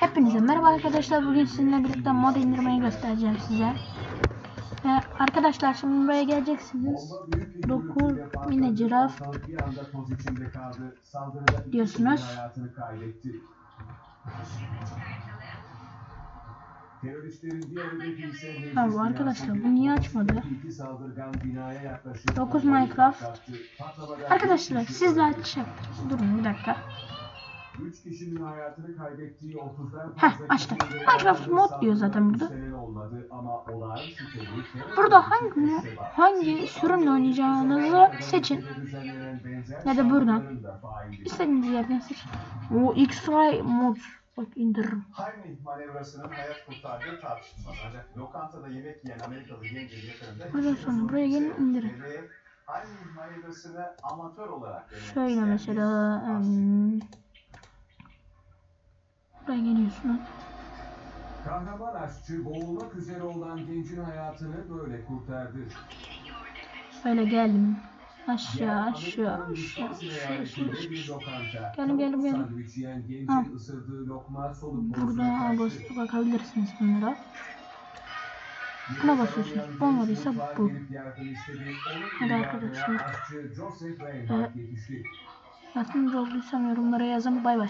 Hepinize merhaba arkadaşlar. Bugün sizinle birlikte mod indirmeyi göstereceğim size. Ve arkadaşlar şimdi buraya geleceksiniz. Bomba büyük bir Dokuz gürültüyle patladı. yine iki Diyorsunuz. Ha, bu arkadaşlar, bu niye açmadı? İki saldırgan binaya yaklaşıp Dokuz bombayı Minecraft. patlattı. Patlamadan Arkadaşlar üç kişi siz de öldü. açacak. Durun bir dakika. Üç kişinin hayatını kaybettiği 30'dan Heh, fazla açtım. kişinin de Minecraft mod diyor zaten burada. olmadı ama terör Burada hangi hangi sürümle oynayacağınızı seçin. Ya da buradan. İstediğiniz yerden seçin. O X-Ray mod. Bak indiririm. Haymi manevrasının hayat kurtardığı tartışılmaz. Ancak lokantada yemek yiyen Amerikalı gencin yakınında Buradan sonra buraya gelin indirin. Devreye Haymi manevrasını amatör olarak Şöyle mesela. birisi. Geliyorsunuz. Kahraman aşçı boğulmak üzere olan gencin hayatını böyle kurtardı. Böyle geldim. Aşağı aşağı aşağı aşağı. Gelin, gelin, gelin. Ha. Burada kaçtı. basıp bakabilirsiniz bunlara. Buna basıyorsunuz. olmadıysa bu. Hadi arkadaşlar. Yetişti. Yardımcı olduysam yorumlara yazın. Bay bay.